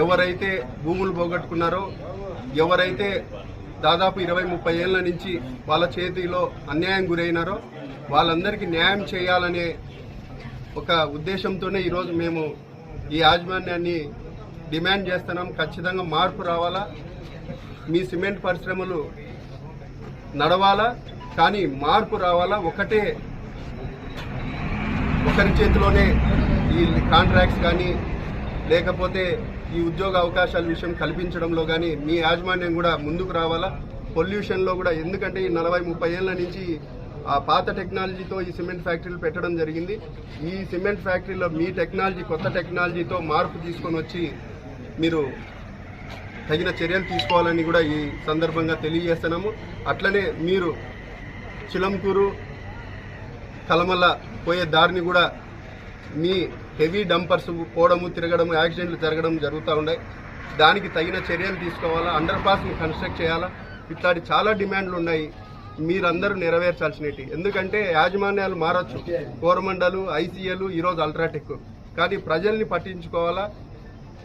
ఎవరైతే భూములు పోగొట్టుకున్నారో ఎవరైతే దాదాపు ఇరవై ముప్పై ఏళ్ళ నుంచి వాళ్ళ చేతిలో అన్యాయం గురైనారో వాళ్ళందరికీ న్యాయం చేయాలనే ఒక ఉద్దేశంతోనే ఈరోజు మేము ఈ యాజమాన్యాన్ని డిమాండ్ చేస్తున్నాం. ఖచ్చితంగా మార్పు రావాలా మీ సిమెంట్ పరిశ్రమలు నడవాలా కానీ మార్పు రావాలా ఒకటే ఒకరి చేతిలోనే ఈ కాంట్రాక్ట్స్ కానీ లేకపోతే ఈ ఉద్యోగ అవకాశాల విషయం కల్పించడంలో కానీ మీ యాజమాన్యం కూడా ముందుకు రావాలా? పొల్యూషన్లో కూడా ఎందుకంటే ఈ నలభై ముప్పై ఏళ్ళ నుంచి ఆ పాత టెక్నాలజీతో ఈ సిమెంట్ ఫ్యాక్టరీలు పెట్టడం జరిగింది. ఈ సిమెంట్ ఫ్యాక్టరీలో మీ టెక్నాలజీ కొత్త టెక్నాలజీతో మార్పు తీసుకొని వచ్చి మీరు తగిన చర్యలు తీసుకోవాలని కూడా ఈ సందర్భంగా తెలియజేస్తున్నాము. అట్లనే మీరు చిలంకూరు కలమల్ల పోయే దారిని కూడా మీ హెవీ డంపర్స్ పోవడము తిరగడము యాక్సిడెంట్లు జరగడం జరుగుతూ ఉన్నాయి. దానికి తగిన చర్యలు తీసుకోవాలా? అండర్ పాస్ని కన్స్ట్రక్ట్ చేయాలా? ఇట్లాంటి చాలా డిమాండ్లు ఉన్నాయి. మీరందరూ నెరవేర్చాల్సినవి. ఎందుకంటే యాజమాన్యాలు మారచ్చు. కోరమండలు ఐసీఎల్ ఈరోజు అల్ట్రాటెక్. కానీ ప్రజల్ని పట్టించుకోవాలా?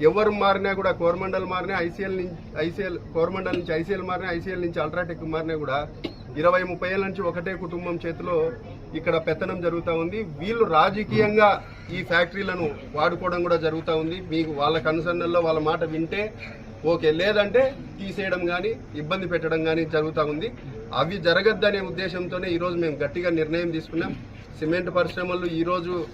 ఎవరు మారినా కూడా కోరమండల్ మారినా ఐసీఎల్ నుంచి ఐసీఎల్ కోరమండల్ నుంచి ఐసీఎల్ మారినా ఐసీఎల్ నుంచి అల్ట్రాటెక్ మారినా కూడా ఇరవై ముప్పై ఏళ్ళ నుంచి ఒకటే కుటుంబం చేతిలో ఇక్కడ పెత్తనం జరుగుతూ ఉంది. వీళ్ళు రాజకీయంగా ఈ ఫ్యాక్టరీలను వాడుకోవడం కూడా జరుగుతూ ఉంది. మీకు వాళ్ళ కన్సర్న్లో వాళ్ళ మాట వింటే ఓకే. లేదంటే తీసేయడం కానీ ఇబ్బంది పెట్టడం కానీ జరుగుతూ ఉంది. అవి జరగద్దనే ఉద్దేశంతోనే ఈరోజు మేము గట్టిగా నిర్ణయం తీసుకున్నాం. సిమెంట్ పరిశ్రమలు ఈరోజు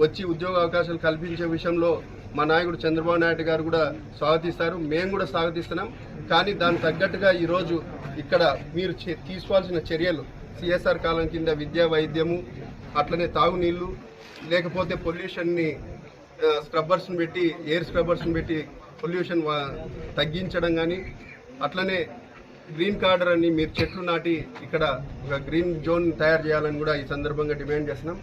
వచ్చి ఉద్యోగ అవకాశాలు కల్పించే విషయంలో మా నాయకుడు చంద్రబాబు నాయుడు గారు కూడా స్వాగతిస్తారు. మేము కూడా స్వాగతిస్తున్నాం. కానీ దానికి తగ్గట్టుగా ఈరోజు ఇక్కడ మీరు చే- తీసుకోవాల్సిన చర్యలు సిఎస్ఆర్ కాలం కింద విద్యా వైద్యము అట్లనే తాగునీళ్ళు లేకపోతే పొల్యూషన్ని స్క్రబ్బర్స్ని పెట్టి ఎయిర్ స్క్రబ్బర్స్ని పెట్టి పొల్యూషన్ తగ్గించడం కానీ అట్లనే గ్రీన్ కార్డర్ అని మీరు చెట్లు నాటి ఇక్కడ ఒక గ్రీన్ జోన్ తయారు చేయాలని కూడా ఈ సందర్భంగా డిమాండ్ చేస్తున్నాం.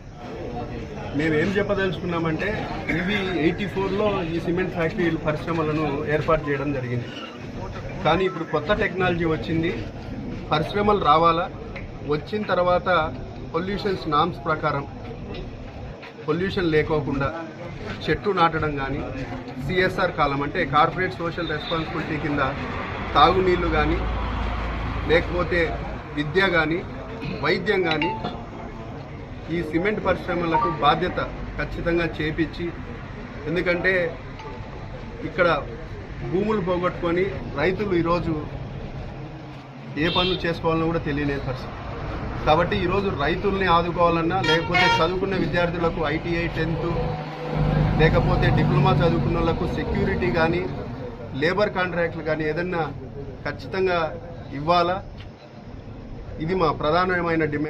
మేము ఏం చెప్పదలుచుకున్నామంటే ఇవి ఎయిటీ ఫోర్లో ఈ సిమెంట్ ఫ్యాక్టరీ పరిశ్రమలను ఏర్పాటు చేయడం జరిగింది. కానీ ఇప్పుడు కొత్త టెక్నాలజీ వచ్చింది. పరిశ్రమలు రావాలా? వచ్చిన తర్వాత పొల్యూషన్స్ నామ్స్ ప్రకారం పొల్యూషన్ లేకోకుండా చెట్టు నాటడం కానీ సిఎస్ఆర్ కాలం అంటే కార్పొరేట్ సోషల్ రెస్పాన్సిబిలిటీ కింద తాగునీళ్ళు కానీ లేకపోతే విద్య కానీ వైద్యం కానీ ఈ సిమెంట్ పరిశ్రమలకు బాధ్యత ఖచ్చితంగా చేపించి ఎందుకంటే ఇక్కడ భూములు పోగొట్టుకొని రైతులు ఈరోజు ఏ పనులు చేసుకోవాలని కూడా తెలియలేని పరిస్థితి. కాబట్టి ఈరోజు రైతుల్ని ఆదుకోవాలన్నా లేకపోతే చదువుకున్న విద్యార్థులకు ఐటీఐ టెన్త్ లేకపోతే డిప్లొమా చదువుకున్న వాళ్ళకు సెక్యూరిటీ కానీ లేబర్ కాంట్రాక్ట్లు కానీ ఏదన్నా ఖచ్చితంగా ఇవ్వాలా? ఇది మా ప్రధానమైన డిమాండ్.